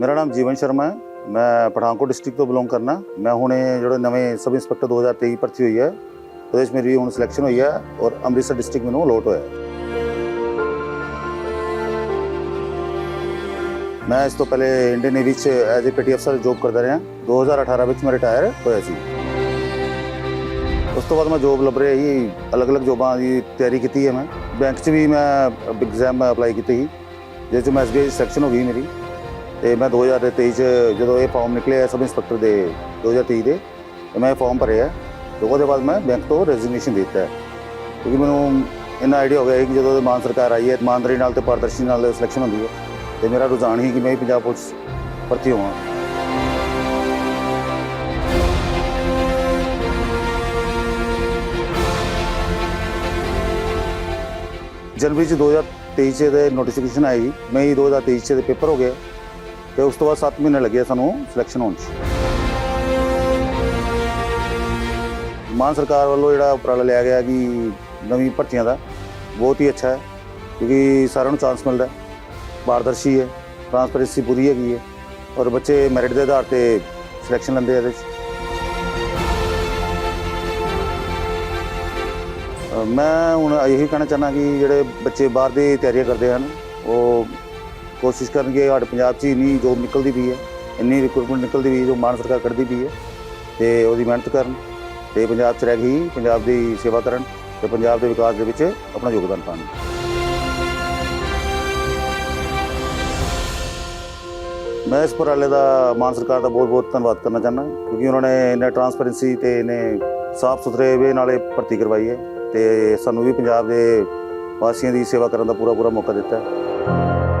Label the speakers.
Speaker 1: ਮੇਰਾ ਨਾਮ ਜੀਵਨ ਸ਼ਰਮਾ ਹੈ ਮੈਂ ਪਠਾਨਕੋਟ ਡਿਸਟ੍ਰਿਕਟ ਤੋਂ ਬਿਲੋਂਗ ਕਰਨਾ ਮੈਂ ਹੁਣੇ ਜਿਹੜੇ ਨਵੇਂ ਸਬ ਇੰਸਪੈਕਟਰ 2023 ਭਰਤੀ ਹੋਈ ਹੈ ਉਹਦੇ ਵਿੱਚ ਮੇਰੀ ਹੁਣ ਸਿਲੈਕਸ਼ਨ ਹੋਈ ਹੈ ਔਰ ਅੰਮ੍ਰਿਤਸਰ ਡਿਸਟ੍ਰਿਕਟ ਮੈਨੂੰ ਅਲੋਟ ਹੋਇਆ ਹੈ। ਮੈਂ ਇਸ ਤੋਂ ਪਹਿਲੇ ਇੰਡੀਅਨ ਨੇਵੀ 'ਚ ਐਜ਼ ਅ ਪੀਟੀ ਅਫਸਰ ਜੌਬ ਕਰਦਾ ਰਿਹਾ 2018 ਵਿੱਚ ਮੈਂ ਰਿਟਾਇਰ ਹੋਇਆ ਸੀ ਉਸ ਤੋਂ ਬਾਅਦ ਮੈਂ ਜੌਬ ਲੱਭ ਰਿਹਾ ਸੀ ਅਲੱਗ-ਅਲੱਗ ਜੌਬਾਂ ਦੀ ਤਿਆਰੀ ਕੀਤੀ ਹੈ ਮੈਂ ਬੈਂਕ 'ਚ ਵੀ ਮੈਂ ਐਗਜ਼ਾਮ ਅਪਲਾਈ ਕੀਤੀ ਸੀ ਜਿਸ 'ਚ ਮੈਂ ਐਸਬੀਆਈ ਸਿਲੈਕਸ਼ਨ ਹੋ ਗਈ ਮੇਰੀ ਤੇ ਮੈਂ 2023 ਚ ਜਦੋਂ ਇਹ ਫਾਰਮ ਨਿਕਲਿਆ ਸਬ ਇੰਸਪੈਕਟਰ ਦੇ 2023 ਦੇ, ਤੇ ਮੈਂ ਇਹ ਫਾਰਮ ਭਰਿਆ। ਤੇ ਉਹਦੇ ਬਾਅਦ ਮੈਂ ਬੈਂਕ ਤੋਂ ਰੈਜ਼ਿਗਨੇਸ਼ਨ ਦਿੱਤਾ। ਕਿਉਂਕਿ ਮੈਨੂੰ ਇੰਨਾ ਆਈਡੀਆ ਹੋ ਗਿਆ ਸੀ ਕਿ ਜਦੋਂ ਮਾਨ ਸਰਕਾਰ ਆਈ ਹੈ, ਇਮਾਨਦਾਰੀ ਨਾਲ ਤੇ ਪਾਰਦਰਸ਼ੀ ਨਾਲ ਸਿਲੈਕਸ਼ਨ ਹੁੰਦੀ ਹੈ, ਤੇ ਮੇਰਾ ਰੁਝਾਨ ਹੀ ਕਿ ਮੈਂ ਪੰਜਾਬ ਪੁਲਿਸ ਭਰਤੀ ਹੋਵਾਂ। ਜਨਵਰੀ ਚ 2023 ਚ ਦੇ ਨੋਟੀਫਿਕੇਸ਼ਨ ਆਈ ਜੀ ਮਈ 2023 ਚ ਦੇ ਪੇਪਰ ਹੋ ਗਏ। ਤੇ ਉਸ ਤੋਂ ਬਾਅਦ 7 ਮਹੀਨੇ ਲੱਗੇ ਸਾਨੂੰ ਸਿਲੈਕਸ਼ਨ ਹੋਣ ਚ ਮਾਨ ਸਰਕਾਰ ਵੱਲੋਂ ਜਿਹੜਾ ਉਪਰਾਲਾ ਲਿਆ ਗਿਆ ਕਿ ਨਵੀਂ ਭਰਤੀਆਂ ਦਾ ਬਹੁਤ ਹੀ ਅੱਛਾ ਹੈ ਕਿਉਂਕਿ ਸਾਰਿਆਂ ਨੂੰ ਚਾਂਸ ਮਿਲਦਾ ਹੈ ਪਾਰਦਰਸ਼ੀ ਹੈ ਟ੍ਰਾਂਸਪੇਰੈਂਸੀ ਪੂਰੀ ਹੈਗੀ ਹੈ ਔਰ ਬੱਚੇ ਮੈਰਿਟ ਦੇ ਆਧਾਰ ਤੇ ਸਿਲੈਕਸ਼ਨ ਲੈਂਦੇ ਆ ਇਹਦੇ 'ਚ ਅ, ਮੈਂ ਹੁਣ ਇਹੀ ਕਹਿਣਾ ਚਾਹੁੰਦਾ ਕਿ ਜਿਹੜੇ ਬੱਚੇ ਬਾਹਰ ਦੀ ਤਿਆਰੀਆਂ ਕਰਦੇ ਹਨ ਉਹ ਕੋਸ਼ਿਸ਼ ਕਰਨਗੇ, ਸਾਡੇ ਪੰਜਾਬ 'ਚ ਹੀ ਇੰਨੀ ਜੋਬ ਨਿਕਲਦੀ ਪਈ ਹੈ, ਇੰਨੀ ਰਿਕਰੂਟਮੈਂਟ ਨਿਕਲਦੀ ਪਈ ਹੈ, ਜੋ ਮਾਨ ਸਰਕਾਰ ਕੱਢਦੀ ਪਈ ਹੈ, ਤੇ ਉਹਦੀ ਮਿਹਨਤ ਕਰਨ, ਤੇ ਪੰਜਾਬ 'ਚ ਰਹਿ ਕੇ ਹੀ ਪੰਜਾਬ ਦੀ ਸੇਵਾ ਕਰਨ, ਤੇ ਪੰਜਾਬ ਦੇ ਵਿਕਾਸ ਦੇ ਵਿੱਚ ਆਪਣਾ ਯੋਗਦਾਨ ਪਾਉਣ। ਮੈਂ ਇਸ ਉਪਰਾਲੇ ਦਾ ਮਾਨ ਸਰਕਾਰ ਦਾ ਬਹੁਤ ਬਹੁਤ ਧੰਨਵਾਦ ਕਰਨਾ ਚਾਹੁੰਦਾ, ਕਿਉਂਕਿ ਉਹਨਾਂ ਨੇ ਇਹਨਾਂ ਟਰਾਂਸਪੇਰੈਂਸੀ ਤੇ ਇਹਨੇ ਸਾਫ਼ ਸੁਥਰੇ ਵੇ ਨਾਲੇ ਭਰਤੀ ਕਰਵਾਈ ਹੈ, ਤੇ ਸਾਨੂੰ ਵੀ ਪੰਜਾਬ ਦੇ ਵਾਸੀਆਂ ਦੀ ਸੇਵਾ ਕਰਨ ਦਾ ਪੂਰਾ ਪੂਰਾ ਮੌਕਾ ਦਿੱਤਾ ਹੈ।